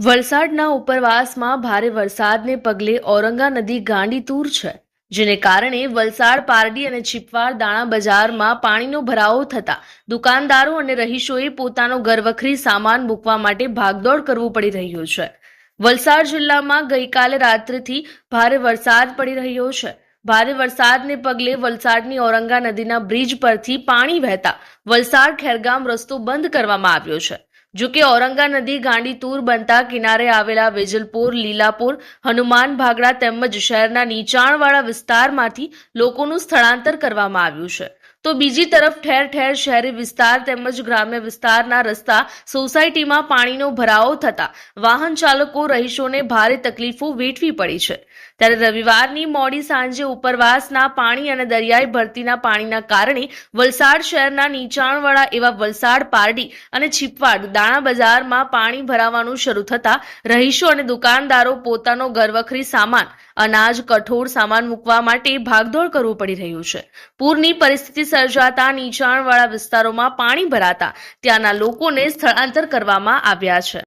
વલસાડના ઉપરવાસમાં ભારે વરસાદને પગલે ઔરંગા નદી ગાંડીતૂર છે, જેને કારણે વલસાડ, પારડી અને છીપવાડ દાણા બજારમાં પાણીનો ભરાવો થતા દુકાનદારો અને રહીશોએ પોતાનો ઘરવખરી સામાન મૂકવા માટે ભાગદોડ કરવું પડી રહ્યું છે. વલસાડ જિલ્લામાં ગઈકાલે રાત્રિથી ભારે વરસાદ પડી રહ્યો છે. ભારે વરસાદને પગલે વલસાડની ઔરંગા નદીના બ્રિજ પરથી પાણી વહેતા વલસાડ ખેરગામ રસ્તો બંધ કરવામાં આવ્યો છે. જો કે ઔરંગા નદી ગાંડીતુર બનતા કિનારે આવેલા વેજલપુર, લીલાપુર, હનુમાન ભાગડા તેમજ શહેરના નીચાણવાળા વિસ્તારમાંથી લોકોનું સ્થળાંતર કરવામાં આવ્યું છે. તો બીજી તરફ ઠેર ઠેર શહેરી વિસ્તાર તેમજ ગ્રામ્ય વિસ્તારના રસ્તા સોસાયટીમાં પાણીનો ભરાવો થતા વાહન ચાલકો રહીશોને ભારે તકલીફો વેઠવી પડી છે. ત્યારે રવિવારની મોડી સાંજે ઉપરવાસના પાણી અને દરિયાઈ ભરતીના પાણીના કારણે વલસાડ શહેરના નીચાણવાળા એવા વલસાડ, પારડી અને છીપવાડ દાણા બજારમાં પાણી ભરાવાનું શરૂ થતા રહીશો અને દુકાનદારો પોતાનો ઘરવખરી સામાન, અનાજ, કઠોળ સામાન મૂકવા માટે ભાગદોડ કરવું પડી રહ્યું છે. પૂરની પરિસ્થિતિ સર્જાતા નીચાણવાળા વિસ્તારોમાં પાણી ભરાતા ત્યાંના લોકોને સ્થળાંતર કરવામાં આવ્યા છે.